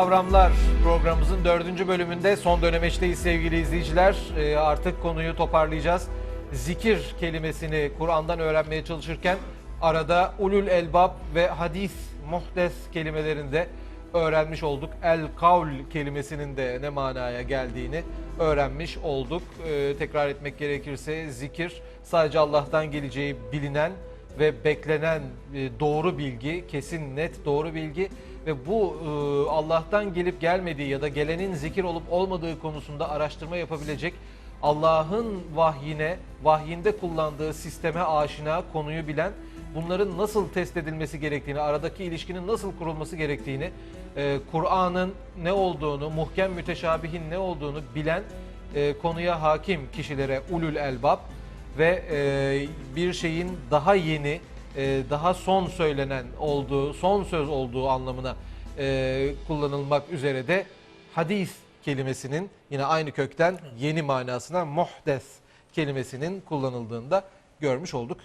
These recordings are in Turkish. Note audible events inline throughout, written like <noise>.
Kavramlar programımızın dördüncü bölümünde son dönemeçteyiz sevgili izleyiciler. Ee, artık konuyu toparlayacağız. Zikir kelimesini Kur'an'dan öğrenmeye çalışırken arada ulul elbab ve hadis muhdes kelimelerinde öğrenmiş olduk. El kavl kelimesinin de ne manaya geldiğini öğrenmiş olduk. Ee, tekrar etmek gerekirse zikir sadece Allah'tan geleceği bilinen ve beklenen e, doğru bilgi, kesin net doğru bilgi ve bu e, Allah'tan gelip gelmediği ya da gelenin zikir olup olmadığı konusunda araştırma yapabilecek Allah'ın vahyine, vahyinde kullandığı sisteme aşina, konuyu bilen, bunların nasıl test edilmesi gerektiğini, aradaki ilişkinin nasıl kurulması gerektiğini, e, Kur'an'ın ne olduğunu, muhkem müteşabihin ne olduğunu bilen, e, konuya hakim kişilere ulul elbab, ve e, bir şeyin daha yeni, e, daha son söylenen olduğu, son söz olduğu anlamına e, kullanılmak üzere de hadis kelimesinin yine aynı kökten yeni manasına muhdes kelimesinin kullanıldığında görmüş olduk.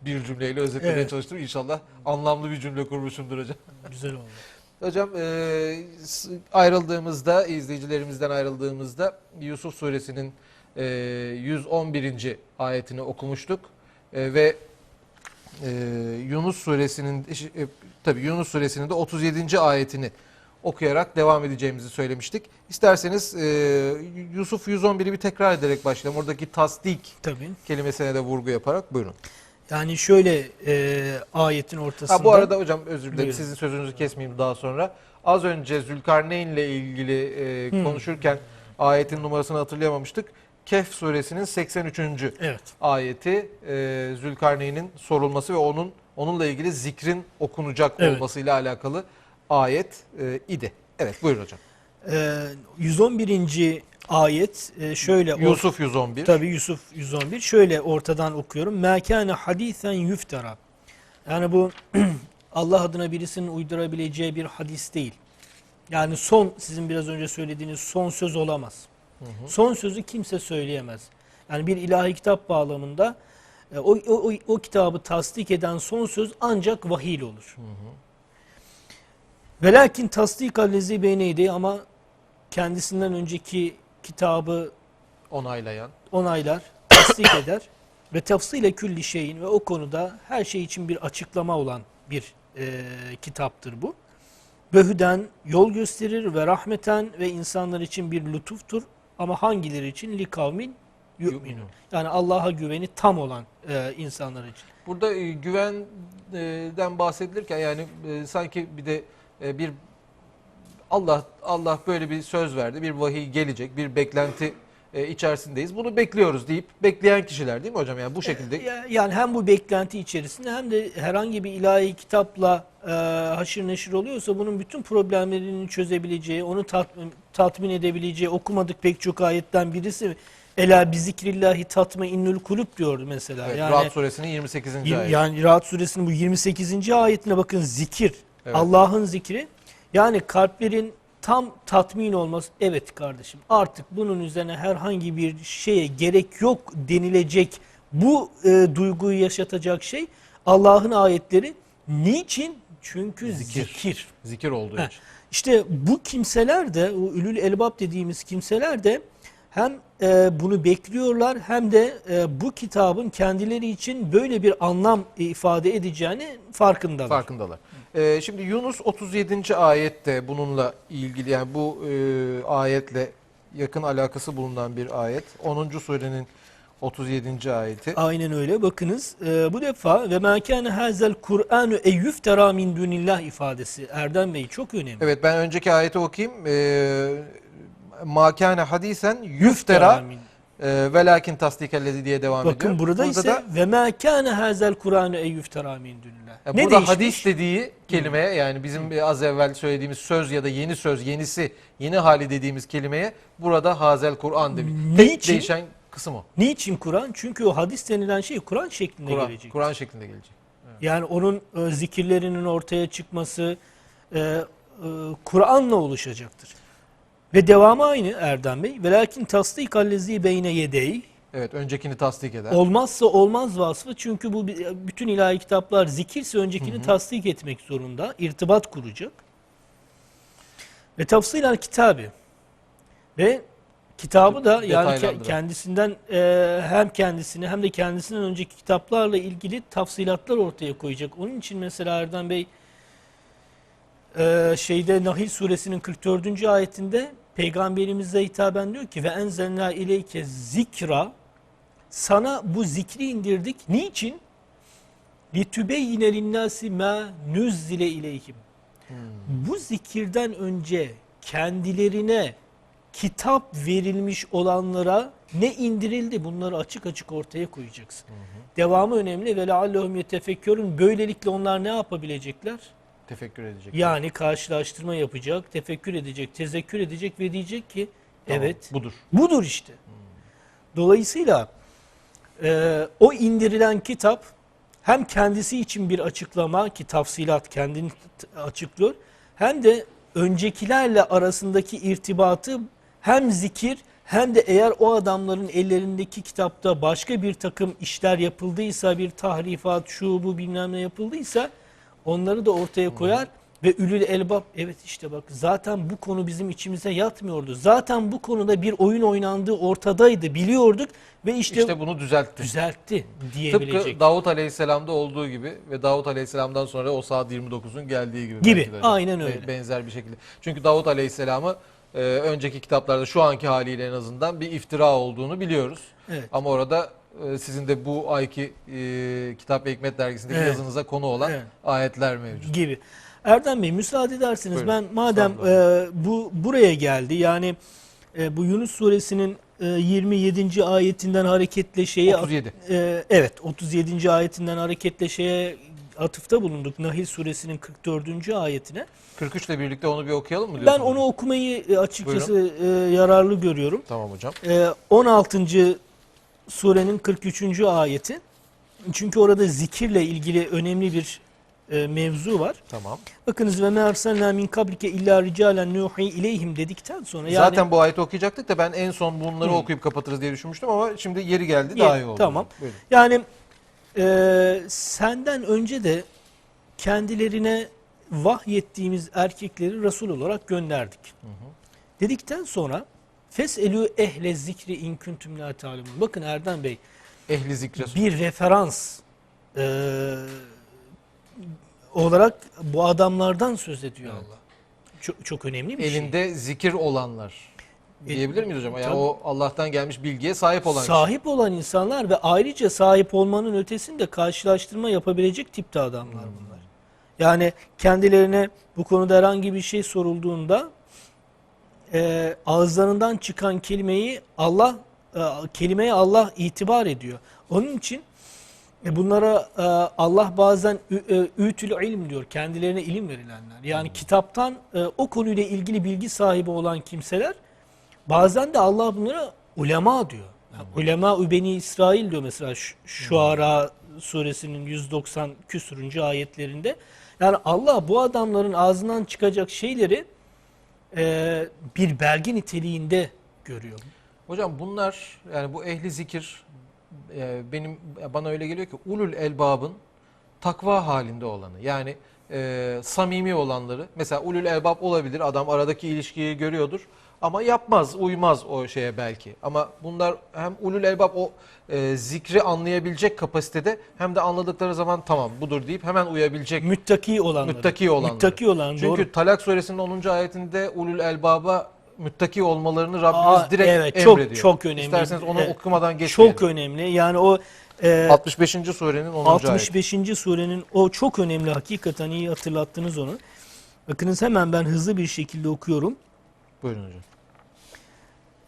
Bir cümleyle özetlemeye Evet. çalıştım. İnşallah anlamlı bir cümle kurmuşumdur hocam. Güzel oldu. Hocam e, ayrıldığımızda, izleyicilerimizden ayrıldığımızda Yusuf suresinin e, 111. ayetini okumuştuk. E, ve e, Yunus suresinin e, tabii Yunus suresinin de 37. ayetini okuyarak devam edeceğimizi söylemiştik. İsterseniz e, Yusuf 111'i bir tekrar ederek başlayalım. Oradaki tasdik Tabii. kelimesine de vurgu yaparak buyurun. Yani şöyle e, ayetin ortasında. Ha, bu arada hocam özür dilerim sizin sözünüzü kesmeyeyim daha sonra. Az önce Zülkarneyn ile ilgili e, Hmm. konuşurken ayetin numarasını hatırlayamamıştık. Kehf suresinin 83. Evet. ayeti e, Zülkarneyn'in sorulması ve onun onunla ilgili zikrin okunacak Evet. olmasıyla alakalı ayet e, idi. Evet buyurun hocam. E, 111. ayet e, şöyle. Yusuf 111. Tabii Yusuf 111. Şöyle ortadan okuyorum. Mekane hadisen yuftara. Yani bu <clears throat> Allah adına birisinin uydurabileceği bir hadis değil. Yani son sizin biraz önce söylediğiniz son söz olamaz. Son sözü kimse söyleyemez. Yani bir ilahi kitap bağlamında e, o, o, o, o kitabı tasdik eden son söz ancak vahiy ile olur. Ve lakin tasdik allezi beyneydi ama kendisinden önceki kitabı Onaylayan. onaylar, tasdik <coughs> eder ve tefsile külli şeyin ve o konuda her şey için bir açıklama olan bir e, kitaptır bu. Böhüden yol gösterir ve rahmeten ve insanlar için bir lütuftur ama hangileri için li kavmin yu'minun. Yu'minun. Yani Allah'a güveni tam olan e, insanlar için. Burada e, güvenden bahsedilirken yani e, sanki bir de e, bir Allah Allah böyle bir söz verdi. Bir vahiy gelecek, bir beklenti e, içerisindeyiz. Bunu bekliyoruz deyip bekleyen kişiler değil mi hocam? Yani bu şekilde Ya- Yani hem bu beklenti içerisinde hem de herhangi bir ilahi kitapla e, haşır neşir oluyorsa bunun bütün problemlerini çözebileceği, onu tatmin, tatmin edebileceği okumadık pek çok ayetten birisi Ela bi zikrillahi tatme innül kulüp diyordu mesela. evet, yani Ra'd suresinin 28. yirmi- ayeti. yani Rahat suresinin bu 28. ayetine bakın zikir. Evet. Allah'ın zikri. Yani kalplerin tam tatmin olması. Evet kardeşim artık bunun üzerine herhangi bir şeye gerek yok denilecek bu e, duyguyu yaşatacak şey Allah'ın ayetleri. Niçin? Çünkü Zikir. zikir. Zikir olduğu Heh. için. İşte bu kimseler de, o ülül elbab dediğimiz kimseler de hem e, bunu bekliyorlar hem de e, bu kitabın kendileri için böyle bir anlam ifade edeceğini farkındalar. Farkındalar. Ee, şimdi Yunus 37. ayette bununla ilgili yani bu e, ayetle yakın alakası bulunan bir ayet. 10. surenin 37. ayeti. Aynen öyle. Bakınız e, bu defa ve ma kana hazel Kur'anu e yuftara min dunillah ifadesi Erdem Bey çok önemli. Evet ben önceki ayeti okuyayım. Ee, Ma kâne hadisen yuftera min- e, ve lakin tasdikellezi diye devam ediyor. Bakın burada, ise da, ve ma kana hazel Kur'anu e yuftara min dunillah. ya Ne burada değişmiş? hadis dediği kelimeye yani bizim bir az evvel söylediğimiz söz ya da yeni söz, yenisi, yeni hali dediğimiz kelimeye burada hazel Kur'an demiş. Tek değişen kısım o. Niçin Kur'an? Çünkü o hadis denilen şey Kur'an şeklinde Kur'an, gelecek. Kur'an şeklinde gelecek. Yani onun e, zikirlerinin ortaya çıkması e, e, Kur'an'la oluşacaktır. Ve devamı aynı Erdem Bey. Velakin tasdik allezi beyne yedey. Evet öncekini tasdik eder. Olmazsa olmaz vasfı çünkü bu bütün ilahi kitaplar zikirse öncekini tasdik etmek zorunda. irtibat kuracak. Ve tafsilen kitabı. Ve kitabı da yani kendisinden e, hem kendisini hem de kendisinden önceki kitaplarla ilgili tafsilatlar ortaya koyacak. Onun için mesela Erdem Bey e, şeyde Nahil suresinin 44. ayetinde Peygamberimize hitaben diyor ki ve enzelna ileyke zikra sana bu zikri indirdik. Niçin? Litübeyyine linnâsi mâ nüzzile ileyhim. Hmm. Bu zikirden önce kendilerine kitap verilmiş olanlara ne indirildi bunları açık açık ortaya koyacaksın. Hı hı. Devamı önemli ve leallehum yetefekkürün böylelikle onlar ne yapabilecekler? Tefekkür edecek. Yani karşılaştırma yapacak, tefekkür edecek, tezekkür edecek ve diyecek ki Tamam, evet Budur. Budur işte. Dolayısıyla e, o indirilen kitap hem kendisi için bir açıklama ki tafsilat kendini açıklıyor hem de öncekilerle arasındaki irtibatı hem zikir hem de eğer o adamların ellerindeki kitapta başka bir takım işler yapıldıysa bir tahrifat şu bu bilmem ne yapıldıysa onları da ortaya koyar ve ülül elbab evet işte bak zaten bu konu bizim içimize yatmıyordu. Zaten bu konuda bir oyun oynandığı ortadaydı biliyorduk ve işte, İşte bunu düzeltti. düzeltti diyebilecek. Tıpkı Davut Aleyhisselam'da olduğu gibi ve Davut Aleyhisselam'dan sonra o saat 29'un geldiği gibi. Gibi, de. aynen öyle. Benzer bir şekilde. Çünkü Davut Aleyhisselam'ı e, önceki kitaplarda şu anki haliyle en azından bir iftira olduğunu biliyoruz. Evet. Ama orada sizin de bu ayki e, Kitap ve Hikmet dergisindeki Evet. yazınıza konu olan Evet. ayetler mevcut. gibi. Erdem Bey müsaade ederseniz Buyurun. ben madem e, bu buraya geldi yani e, bu Yunus suresinin e, 27. ayetinden hareketle şeye 37. e, evet 37. ayetinden hareketle şeye atıfta bulunduk Nahil suresinin 44. ayetine. 43 ile birlikte onu bir okuyalım mı Ben diyorsunuz? onu okumayı e, açıkçası e, yararlı görüyorum. Tamam hocam. E, 16. surenin 43. ayeti. Çünkü orada zikirle ilgili önemli bir e, mevzu var. Tamam. Bakınız ve me erselna min kablike illa ricalen nuhi ileyhim dedikten sonra yani Zaten bu ayeti okuyacaktık da ben en son bunları Hı. okuyup kapatırız diye düşünmüştüm ama şimdi yeri geldi Yeri- daha iyi oldu. tamam. Buyurun. yani e, senden önce de kendilerine vahyettiğimiz erkekleri Resul olarak gönderdik. Dedikten sonra feselü ehle zikri in kuntum la ta'lemun. Bakın Erdem Bey Ehli zikre bir referans e, olarak bu adamlardan söz ediyor Evet. Allah. Çok, çok önemli bir şey. elinde zikir olanlar diyebilir miyiz hocam? Yani Tabii. o Allah'tan gelmiş bilgiye sahip olan kişi. sahip olan insanlar ve ayrıca sahip olmanın ötesinde karşılaştırma yapabilecek tipte adamlar Hmm. bunlar. Yani kendilerine bu konuda herhangi bir şey sorulduğunda e, ağızlarından çıkan kelimeyi Allah e, kelimeye Allah itibar ediyor. Onun için e, bunlara e, Allah bazen e, ütül ilim diyor. Kendilerine ilim verilenler. Yani kitaptan e, o konuyla ilgili bilgi sahibi olan kimseler Bazen de Allah bunlara ulema diyor. Yani ulema Beni İsrail diyor mesela şu, Şuara suresinin 190 küsürüncü ayetlerinde. Yani Allah bu adamların ağzından çıkacak şeyleri e, bir belge niteliğinde görüyor. Hocam bunlar yani bu ehli zikir e, benim bana öyle geliyor ki ulul elbabın takva halinde olanı. Yani e, samimi olanları. Mesela ulul elbab olabilir. Adam aradaki ilişkiyi görüyordur. Ama yapmaz, uymaz o şeye belki. Ama bunlar hem ulul elbab o e, zikri anlayabilecek kapasitede hem de anladıkları zaman tamam budur deyip hemen uyabilecek Müttaki olanları. Müttaki olanları. Müttaki olan Çünkü doğru. Talak suresinin 10. ayetinde ulul elbaba müttaki olmalarını Rabbimiz Aa, direkt evet, çok- emrediyor. çok önemli. İsterseniz onu Evet. okumadan geçmeyelim. Çok önemli. Yani o e, 65. surenin 10. ayeti. 65. surenin o çok önemli hakikaten iyi hatırlattınız onu. Bakınız hemen ben hızlı bir şekilde okuyorum. Buyurun hocam.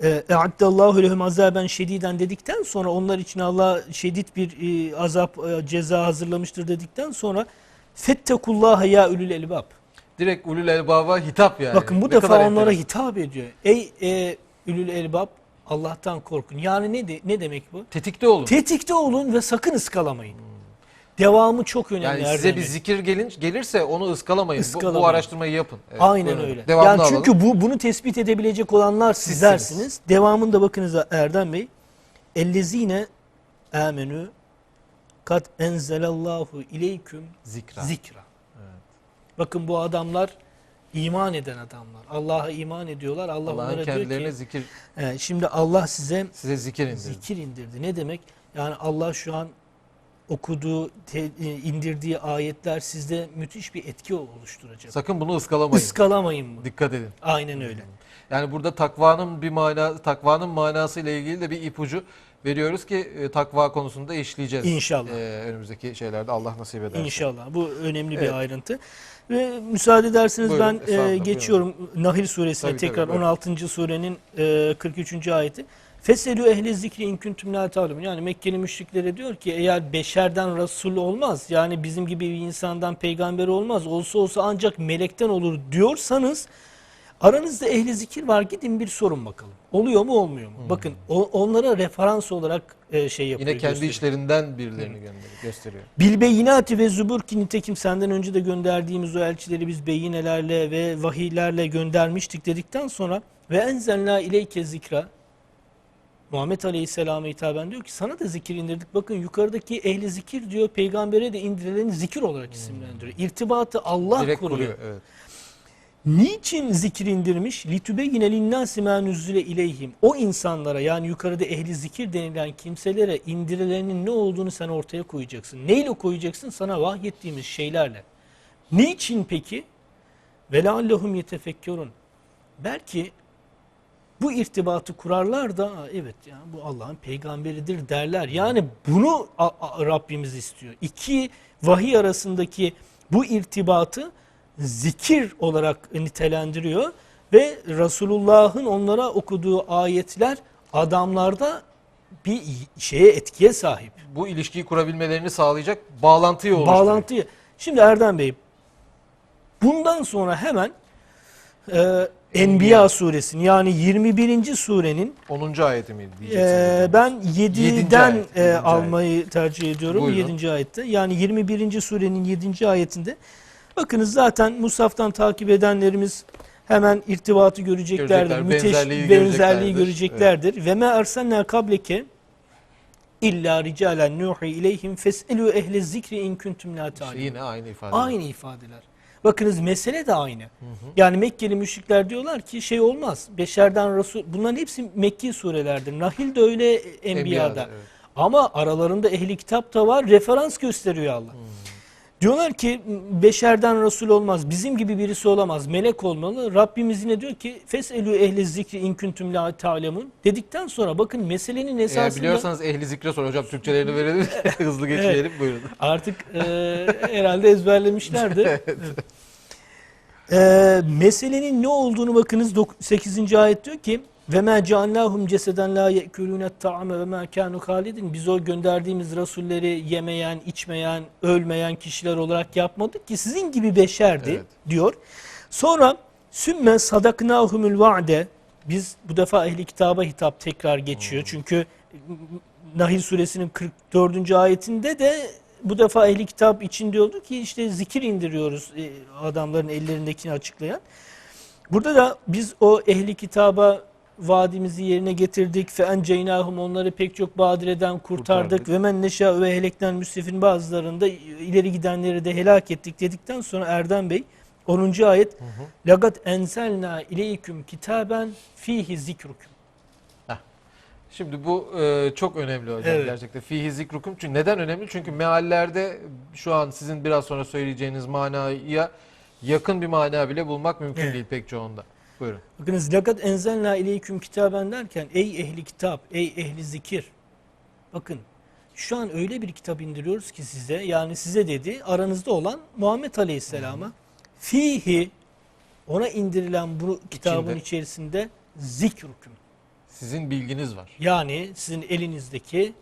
E'addallahu lehum azaben şediden dedikten sonra onlar için Allah şiddet bir e, azap e, ceza hazırlamıştır dedikten sonra fettekullaha ya ülül elbab. Direkt ulul elbaba hitap yani. Bakın bu Ne defa onlara enteresan. hitap ediyor. Ey e, ülül elbab Allah'tan korkun. Yani ne de, ne demek bu? Tetikte olun. Tetikte olun ve sakın ıskalamayın. Devamı çok önemli. yani Erdem size bir Bey. zikir gelin, gelirse onu ıskalamayın. Bu- Bu, Iskalamayın. araştırmayı yapın. Evet, Aynen buyurun öyle. Devamını yani alalım. çünkü bu bunu tespit edebilecek olanlar sizlersiniz. Devamında bakınız Erdem Bey. Ellezine amenü kat enzelallahu ileyküm Zikra. zikra. Bakın bu adamlar İman eden adamlar. Allah'a iman ediyorlar. Allah Allah'ın onlara diyor kendilerine ki zikir, e, şimdi Allah size size zikir indirdi. zikir indirdi. Ne demek? Yani Allah şu an okuduğu, te- e, indirdiği ayetler sizde müthiş bir etki oluşturacak. Sakın bunu ıskalamayın. Iskalamayın bunu. Dikkat edin. Aynen öyle. Yani burada takvanın bir mana takvanın manası ile ilgili de bir ipucu veriyoruz ki e, takva konusunda işleyeceğiz. İnşallah. E, önümüzdeki şeylerde Allah nasip ederse. İnşallah. Bu önemli Evet. bir ayrıntı. Ve müsaade ederseniz Buyurun, ben e, geçiyorum Nahil suresine Tabii, tabii, tekrar buyurun. 16. surenin e, 43. ayeti. Feselü ehli zikri in kuntum la ta'lemun. Yani Mekkeli müşriklere diyor ki eğer beşerden Resul olmaz yani bizim gibi bir insandan peygamber olmaz olsa olsa ancak melekten olur diyorsanız aranızda ehli zikir var gidin bir sorun bakalım. Oluyor mu olmuyor mu? Bakın o, onlara referans olarak e, şey yapıyor. Hmm. Yine kendi gösteriyor. işlerinden birilerini gönderiyor, gösteriyor. Bilbeyinati ve zubur ki nitekim senden önce de gönderdiğimiz o elçileri biz beyinelerle ve vahiylerle göndermiştik dedikten sonra ve enzelna ileyke zikra Muhammed Aleyhisselam'a hitaben diyor ki sana da zikir indirdik. Bakın yukarıdaki ehli zikir diyor peygambere de indirilen zikir olarak isimlendiriyor. Hmm. İrtibatı Allah Direkt kuruyor. kuruyor evet. Niçin zikir indirmiş? Litübe yine linnâsi mâ nüzzüle ileyhim. O insanlara yani yukarıda ehli zikir denilen kimselere indirilenin ne olduğunu sen ortaya koyacaksın. Neyle koyacaksın? Sana vahyettiğimiz şeylerle. Niçin peki? Ve leallehum yetefekkerun. Belki bu irtibatı kurarlar da "Aa, evet ya bu Allah'ın peygamberidir derler. Yani bunu Rabbimiz istiyor. İki vahiy arasındaki bu irtibatı zikir olarak nitelendiriyor ve Resulullah'ın onlara okuduğu ayetler adamlarda bir şeye etkiye sahip. Bu ilişkiyi kurabilmelerini sağlayacak bağlantıyı oluşturuyor. Bağlantıyı. Şimdi Erdem Bey bundan sonra hemen e, Enbiya suresinin yani 21. surenin 10. ayeti miydi diyeceksiniz. Ee, ben 7'den ayet, e, yedinci almayı tercih ediyorum. Buyurun. 7. ayette. Yani 21. surenin 7. ayetinde. Bakınız zaten Musaf'tan takip edenlerimiz hemen irtibatı göreceklerdir. Görecekler, Müteş, benzerliği benzerliği, göreceklerdir. göreceklerdir. Ve me ersenna kableke illa ricalen nuhi ileyhim feselu ehle zikri in kuntum la ta'lemun. yine aynı ifade. Aynı ifadeler. Bakınız mesele de aynı. Yani Mekkeli müşrikler diyorlar ki şey olmaz. Beşerden Resul bunların hepsi Mekki surelerdir. Nahil de öyle Enbiya'da. Enbiya'da, evet. Ama aralarında ehli kitap da var. Referans gösteriyor Allah. Diyorlar ki beşerden Resul olmaz. Bizim gibi birisi olamaz. Melek olmalı. Rabbimiz yine diyor ki feselü ehli zikri in kuntum la ta'lemun dedikten sonra bakın meselenin Eğer esasında biliyorsanız ehli zikre sor. Hocam Türkçelerini verelim. <laughs> <laughs> Hızlı geçmeyelim. Buyurun. Artık e, herhalde ezberlemişlerdi. <laughs> E, meselenin ne olduğunu bakınız 8. ayet diyor ki ve ma ceallahum ceseden la yekulune ta'ame ve ma kanu halidin. Biz o gönderdiğimiz rasulleri yemeyen, içmeyen, ölmeyen kişiler olarak yapmadık ki sizin gibi beşerdi Evet. diyor. Sonra sümme sadaknahumul va'de biz bu defa ehli kitaba hitap tekrar geçiyor. Çünkü Nahil suresinin 44. ayetinde de bu defa ehli kitap için diyordu ki işte zikir indiriyoruz e, adamların ellerindekini açıklayan. Burada da biz o ehli kitaba vaadimizi yerine getirdik. Fe enceynahum onları pek çok badireden kurtardık. Kurtardık. Ve men neşâ ve ehlekten müsrifin bazılarında ileri gidenleri de helak ettik dedikten sonra Erdem Bey 10. ayet Lagat enselna ileyküm kitaben fihi zikrukum. Şimdi bu e, çok önemli hocam Evet. gerçekten. Fihi zikrukum. Çünkü neden önemli? Çünkü meallerde şu an sizin biraz sonra söyleyeceğiniz manaya yakın bir mana bile bulmak mümkün Evet. değil pek çoğunda. Buyurun. Bakınız lakat enzelna ileyküm kitaben derken ey ehli kitap, ey ehli zikir. Bakın şu an öyle bir kitap indiriyoruz ki size yani size dedi aranızda olan Muhammed Aleyhisselam'a fihi ona indirilen bu kitabın İçinde. içerisinde zikrukum. Sizin bilginiz var. Yani sizin elinizdeki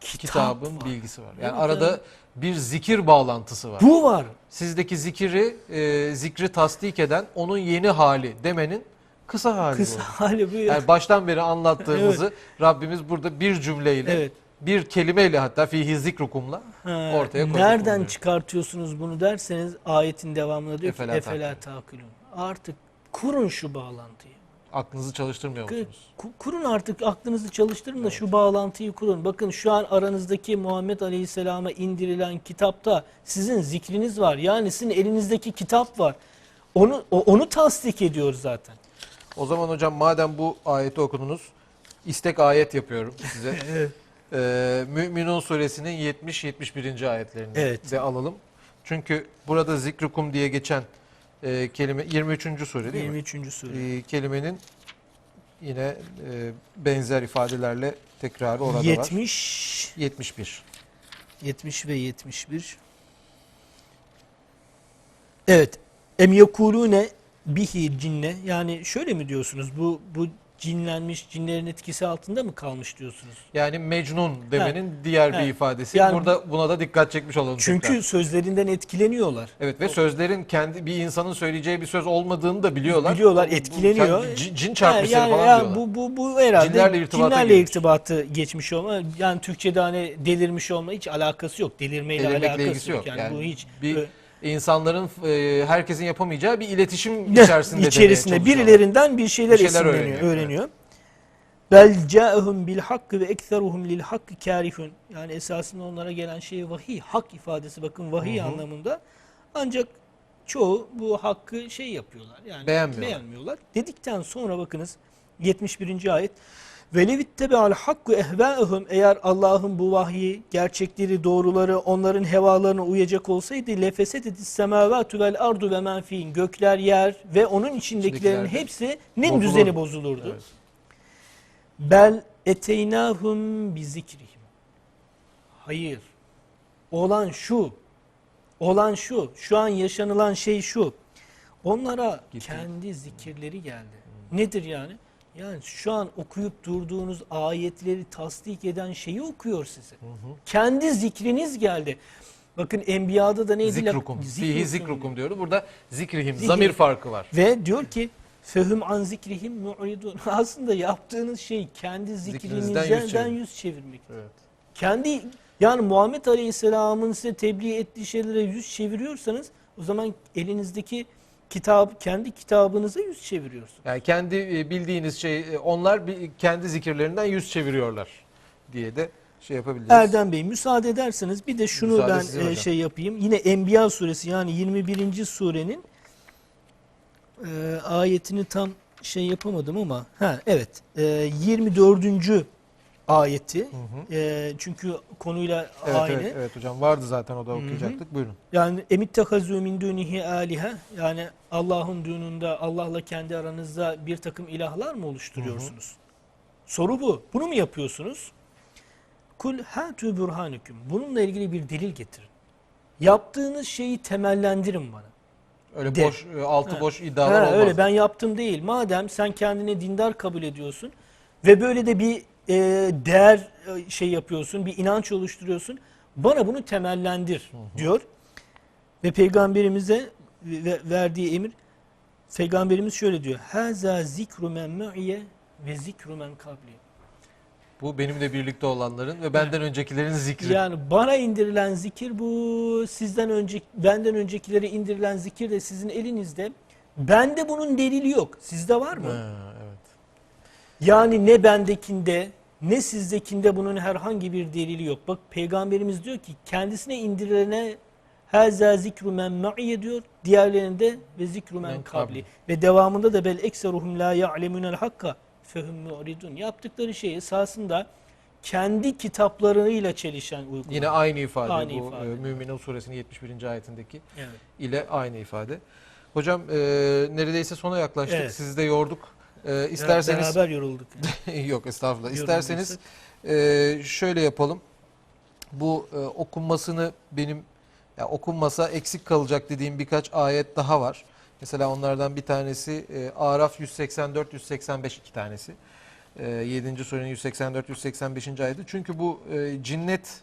kitap Kitabın var. bilgisi var. Yani Evet, arada evet. Bir zikir bağlantısı var. Bu var. Sizdeki zikiri, e, zikri tasdik eden onun yeni hali demenin kısa hali Kısa bu. hali bu. ya. Yani baştan beri anlattığımızı <laughs> Rabbimiz burada bir cümleyle, Evet. bir kelimeyle hatta fihi zikrukumla Ha, ortaya koyduk Nereden bunu. çıkartıyorsunuz bunu derseniz ayetin devamında diyor Efela ki efela takilun. Artık kurun şu bağlantıyı. Aklınızı çalıştırmıyor musunuz? ku- Kurun artık aklınızı çalıştırın da şu bağlantıyı kurun. Bakın şu an aranızdaki Muhammed Aleyhisselam'a indirilen kitapta sizin zikriniz var. Yani sizin elinizdeki kitap var. onu onu tasdik ediyor zaten. O zaman hocam madem bu ayeti okudunuz, istek ayet yapıyorum size. <laughs> Ee, Müminun suresinin 70-71. ayetlerini Evet. de alalım. Çünkü burada zikrukum diye geçen e, kelime 23. sure değil mi? 23. sure. Ee, kelimenin yine e, benzer ifadelerle tekrarı orada var. 70 71. 70 ve 71. Evet. Em yekulune bihi cinne. Yani şöyle mi diyorsunuz? Bu bu cinlenmiş, cinlerin etkisi altında mı kalmış diyorsunuz? Yani mecnun demenin diğer Ha. bir ifadesi. Yani- Burada buna da dikkat çekmiş olalım. Çünkü tekrar. sözlerinden etkileniyorlar. Evet ve sözlerin kendi bir insanın söyleyeceği bir söz olmadığını da biliyorlar. Biliyorlar, Bu- bu- etkileniyor. kendi Cin, cin çarpmış yani, seni falan yani diyorlar. bu bu bu herhalde Cinlerle irtibata cinlerle girmiş. irtibatı geçmiş olma. Yani Türkçe'de hani delirmiş olma hiç alakası yok. Delirmeyle Delirmekle alakası yok. yok. Yani, Yani bu hiç bir Ö- insanların e, herkesin yapamayacağı bir iletişim içerisinde içerisinde birilerinden bir şeyler, Bir şeyler esinleniyor, öğreniyor, öğreniyor. Bel ca'ehum bil hakkı ve ekseruhum lil hakkı karihun. Yani esasında onlara gelen şey vahiy, hak ifadesi bakın vahiy Hı hı. anlamında. Ancak çoğu bu hakkı şey yapıyorlar. Yani Beğenmiyorlar. beğenmiyorlar. Dedikten sonra bakınız 71. ayet Velevitte al hakku ehvaehum eğer Allah'ın bu vahyi, gerçekleri, doğruları onların hevalarına uyacak olsaydı lefesededis semavatu vel ardu ve men fihin gökler, yer ve onun içindekilerin İçindekiler de hepsinin bozulurdu. düzeni bozulurdu. Evet. Bel eteynahum bi zikrihim. Hayır. Olan şu. Olan şu. Şu an yaşanılan şey şu. Onlara Gitti. kendi zikirleri geldi. Nedir yani? Yani şu an okuyup durduğunuz ayetleri tasdik eden şeyi okuyor size. Kendi zikriniz geldi. Bakın Enbiya'da da neydi? Zikrukum. Fihi Zikrukum. zikrukum diyordu. Burada zikrihim. Zikir. Zamir farkı var. Ve diyor ki fehum an zikrihim mu'ridun. <laughs> Aslında yaptığınız şey kendi Zikrinizden yüz yüz, çevirmek. çevirmek. Evet. Kendi yani Muhammed Aleyhisselam'ın size tebliğ ettiği şeylere yüz çeviriyorsanız o zaman elinizdeki kitap kendi kitabınıza yüz çeviriyorsunuz. Yani kendi e, bildiğiniz şey e, onlar kendi zikirlerinden yüz çeviriyorlar diye de şey yapabiliriz. Erdem Bey müsaade ederseniz bir de şunu Müsaade ben e, şey yapayım. Yine Enbiya suresi yani 21. surenin e, ayetini tam şey yapamadım ama ha evet e, 24. ayeti Hı hı. e, çünkü konuyla Evet, aynı. evet, evet hocam vardı zaten o da Hı hı. okuyacaktık. Buyurun. Yani emittehazu min dunihi alihe yani Allah'ın düğününde Allah'la kendi aranızda bir takım ilahlar mı oluşturuyorsunuz? Soru bu. Bunu mu yapıyorsunuz? Kul hatu burhanukum. Bununla ilgili bir delil getirin. Yaptığınız şeyi temellendirin bana. Öyle De. boş e, altı Ha. boş iddialar Ha, olmaz. öyle ben yaptım değil. Madem sen kendini dindar kabul ediyorsun ve böyle de bir e, değer e, şey yapıyorsun, bir inanç oluşturuyorsun. Bana bunu temellendir diyor. Ve peygamberimize ve- verdiği emir peygamberimiz şöyle diyor. Haza zikru men ma'iye ve zikru men kabli. Bu benimle birlikte olanların ve benden öncekilerin zikri. Yani bana indirilen zikir bu. Sizden önce benden öncekilere indirilen zikir de sizin elinizde. Bende bunun delili yok. Sizde var mı? Ha. Yani ne bendekinde ne sizdekinde bunun herhangi bir delili yok. Bak peygamberimiz diyor ki kendisine indirilene Haza zikru men ma'iye diyor. Diğerlerinde ve zikru men kabli. Ve devamında da bel ekseruhum la ya'lemunel hakka fehum mu'ridun. Yaptıkları şey esasında kendi kitaplarıyla çelişen uygulama. Yine aynı ifade Aynı bu ifade. e, Müminun suresinin 71. ayetindeki Evet. ile aynı ifade. Hocam e, neredeyse sona yaklaştık. Evet. Sizi de yorduk. E, isterseniz Beraber yorulduk. <laughs> yok estağfurullah. Yorulduysak. İsterseniz e, şöyle yapalım. Bu e, okunmasını benim ya okunmasa eksik kalacak dediğim birkaç ayet daha var. Mesela onlardan bir tanesi e, Araf 184 185 iki tanesi. E, 7. surenin 184 185. ayeti. Çünkü bu e, cinnet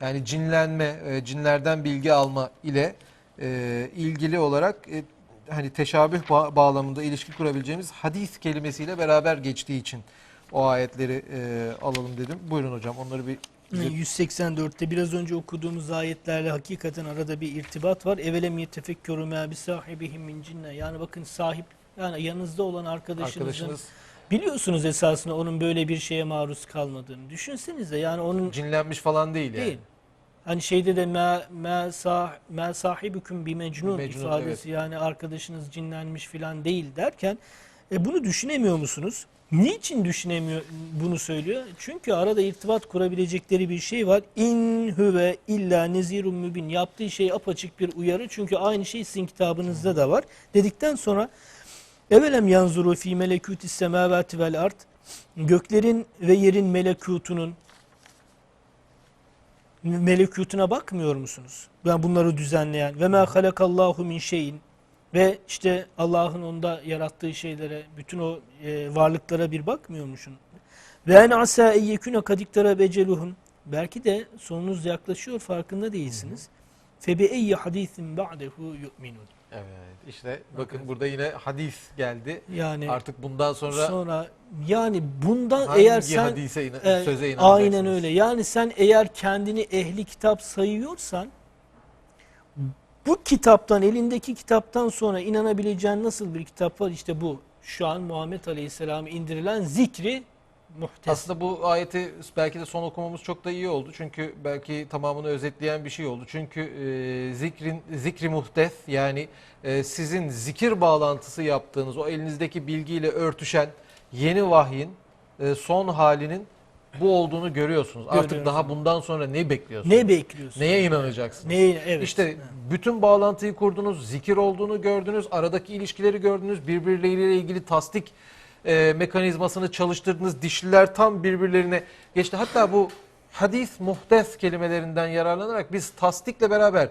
yani cinlenme, e, cinlerden bilgi alma ile e, ilgili olarak e, hani teşabüh ba- bağlamında ilişki kurabileceğimiz hadis kelimesiyle beraber geçtiği için o ayetleri e, alalım dedim. Buyurun hocam onları bir bize- 184'te biraz önce okuduğumuz ayetlerle hakikaten arada bir irtibat var. Evelem yetefekkürü mâ bi sahibihim min cinne. Yani bakın sahip yani yanınızda olan arkadaşınızın arkadaşınız biliyorsunuz esasında onun böyle bir şeye maruz kalmadığını. Düşünsenize yani onun cinlenmiş falan değil yani. değil. Hani şeyde de me, me, sah, me sahibüküm bir mecnun, mecnun, ifadesi yani arkadaşınız cinlenmiş falan değil derken e, bunu düşünemiyor musunuz? Niçin düşünemiyor bunu söylüyor? Çünkü arada irtibat kurabilecekleri bir şey var. İn huve illa nezirun mübin. Yaptığı şey apaçık bir uyarı. Çünkü aynı şey sizin kitabınızda da var. Dedikten sonra Evelem yanzuru fi melekutis semavati vel ard. Göklerin ve yerin melekutunun melekutuna bakmıyor musunuz? Ben bunları düzenleyen ve ma halakallahu min şeyin ve işte Allah'ın onda yarattığı şeylere, bütün o e, varlıklara bir bakmıyor musun? Ve en asa eyyekune kadiktara beceluhum. Belki de sonunuz yaklaşıyor farkında değilsiniz. Febi eyyi hadisin ba'dehu yu'minun. Evet işte bakın burada yine hadis geldi. Yani Artık bundan sonra, sonra yani bundan eğer sen hadise ina- e, söze inanacaksınız? aynen öyle. Yani sen eğer kendini ehli kitap sayıyorsan bu kitaptan elindeki kitaptan sonra inanabileceğin nasıl bir kitap var? İşte bu. Şu an Muhammed Aleyhisselam'a indirilen zikri muhtes. Aslında bu ayeti belki de son okumamız çok da iyi oldu. Çünkü belki tamamını özetleyen bir şey oldu. Çünkü e, zikrin zikri muhtes yani e, sizin zikir bağlantısı yaptığınız o elinizdeki bilgiyle örtüşen yeni vahyin e, son halinin bu olduğunu görüyorsunuz. Artık Görüyoruz. daha bundan sonra ne bekliyorsunuz? Ne bekliyorsun? Neye inanacaksınız? Neye? Evet. İşte bütün bağlantıyı kurdunuz, zikir olduğunu gördünüz, aradaki ilişkileri gördünüz, birbirleriyle ilgili tasdik e, mekanizmasını çalıştırdınız, dişliler tam birbirlerine geçti. Hatta bu hadis muhtes kelimelerinden yararlanarak biz tasdikle beraber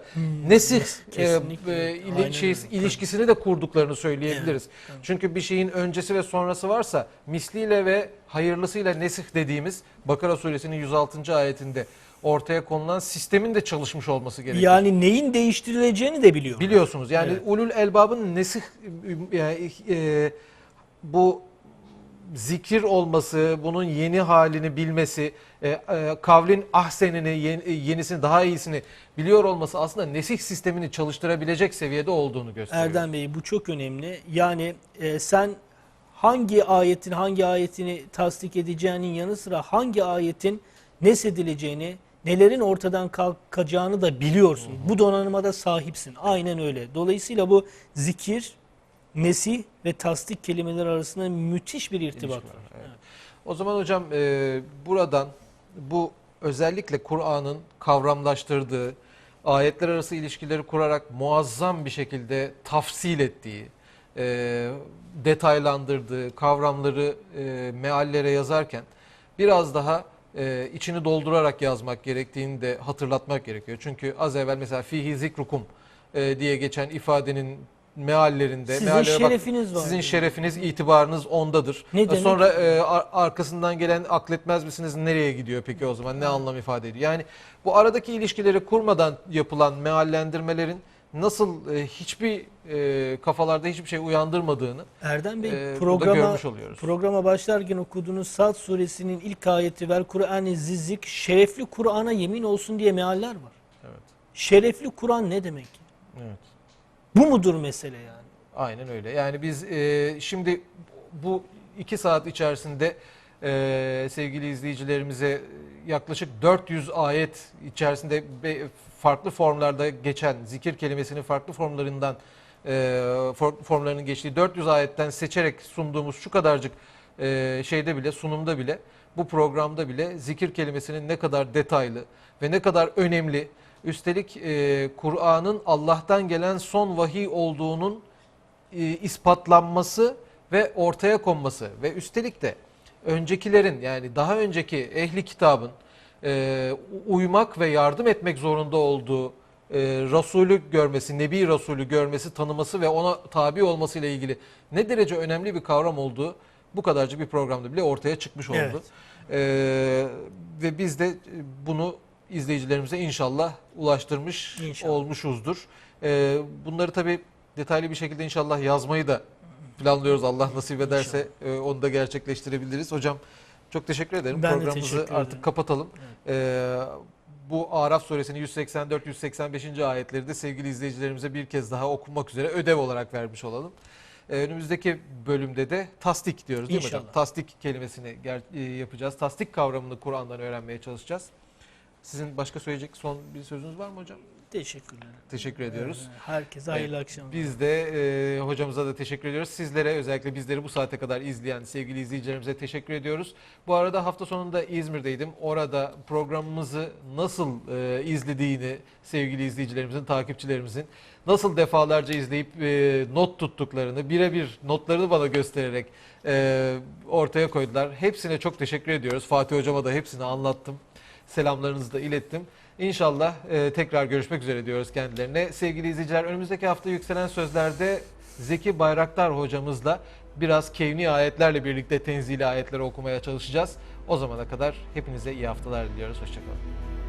nesih e, e, ili- şey- ilişkisini de kurduklarını söyleyebiliriz. Evet. Çünkü bir şeyin öncesi ve sonrası varsa misliyle ve hayırlısıyla nesih dediğimiz Bakara suresinin 106. ayetinde ortaya konulan sistemin de çalışmış olması gerekiyor. Yani neyin değiştirileceğini de biliyor. Biliyorsunuz yani Evet. ulul elbabın nesih yani, e, bu zikir olması, bunun yeni halini bilmesi, e, e, kavlin ahsenini, yeni- yenisini, daha iyisini biliyor olması aslında nesih sistemini çalıştırabilecek seviyede olduğunu gösteriyor. Erdem Bey bu çok önemli. Yani e, sen hangi ayetin hangi ayetini tasdik edeceğinin yanı sıra hangi ayetin nesedileceğini, nelerin ortadan kalkacağını da biliyorsun. Bu donanıma da sahipsin. Aynen öyle. Dolayısıyla bu zikir, nesih ve tasdik kelimeleri arasında müthiş bir irtibat var. var, evet. O zaman hocam e, buradan bu özellikle Kur'an'ın kavramlaştırdığı, ayetler arası ilişkileri kurarak muazzam bir şekilde tafsil ettiği, e, detaylandırdığı kavramları e, meallere yazarken biraz daha e, içini doldurarak yazmak gerektiğini de hatırlatmak gerekiyor. Çünkü az evvel mesela fihi zikrukum e, diye geçen ifadenin meallerinde Sizin meallere bak- şerefiniz var. Sizin şerefiniz, itibarınız ondadır. Ne demek? Sonra e, ar- arkasından gelen akletmez misiniz nereye gidiyor peki o zaman? Ne anlam ifade ediyor? Yani bu aradaki ilişkileri kurmadan yapılan meallendirmelerin nasıl e, hiçbir e, kafalarda hiçbir şey uyandırmadığını Erdem Bey e, programa görmüş oluyoruz. Programa başlarken okuduğunuz Sad suresinin ilk ayeti ver Kur'an-ı zizzik şerefli Kur'an'a yemin olsun diye mealler var. Evet. Şerefli Kur'an ne demek? Evet. Bu mudur mesele yani? Aynen öyle. Yani biz e, şimdi bu iki saat içerisinde e, sevgili izleyicilerimize yaklaşık 400 ayet içerisinde farklı formlarda geçen zikir kelimesinin farklı formlarından e, for- formlarının geçtiği 400 ayetten seçerek sunduğumuz şu kadarcık e, şeyde bile sunumda bile bu programda bile zikir kelimesinin ne kadar detaylı ve ne kadar önemli üstelik e, Kur'an'ın Allah'tan gelen son vahiy olduğunun e, ispatlanması ve ortaya konması ve üstelik de öncekilerin yani daha önceki ehli kitabın e, uymak ve yardım etmek zorunda olduğu e, Resulü görmesi, Nebi Resulü görmesi, tanıması ve ona tabi olması ile ilgili ne derece önemli bir kavram olduğu bu kadarcık bir programda bile ortaya çıkmış oldu. Evet. E, ve biz de bunu izleyicilerimize inşallah ulaştırmış İnşallah. olmuşuzdur. E, bunları tabii detaylı bir şekilde inşallah yazmayı da planlıyoruz. Allah nasip ederse e, onu da gerçekleştirebiliriz. Hocam çok teşekkür ederim. Ben Programımızı teşekkür artık ederim. kapatalım. E, bu Araf suresinin 184-185. ayetleri de sevgili izleyicilerimize bir kez daha okunmak üzere ödev olarak vermiş olalım. E, önümüzdeki bölümde de tasdik diyoruz değil mi hocam? İnşallah. Tasdik kelimesini e, yapacağız. Tasdik kavramını Kur'an'dan öğrenmeye çalışacağız. Sizin başka söyleyecek son bir sözünüz var mı hocam? Teşekkürler. Teşekkür ediyoruz. Herkese hayırlı akşamlar. Biz de e, hocamıza da teşekkür ediyoruz. Sizlere özellikle bizleri bu saate kadar izleyen sevgili izleyicilerimize teşekkür ediyoruz. Bu arada hafta sonunda İzmir'deydim. Orada programımızı nasıl e, izlediğini sevgili izleyicilerimizin, takipçilerimizin nasıl defalarca izleyip e, not tuttuklarını, birebir notlarını bana göstererek e, ortaya koydular. Hepsine çok teşekkür ediyoruz. Fatih hocama da hepsini anlattım. Selamlarınızı da ilettim. İnşallah e, tekrar görüşmek üzere diyoruz kendilerine. Sevgili izleyiciler önümüzdeki hafta yükselen sözlerde Zeki Bayraktar hocamızla biraz kevni ayetlerle birlikte tenzili ayetleri okumaya çalışacağız. O zamana kadar hepinize iyi haftalar diliyoruz. Hoşçakalın.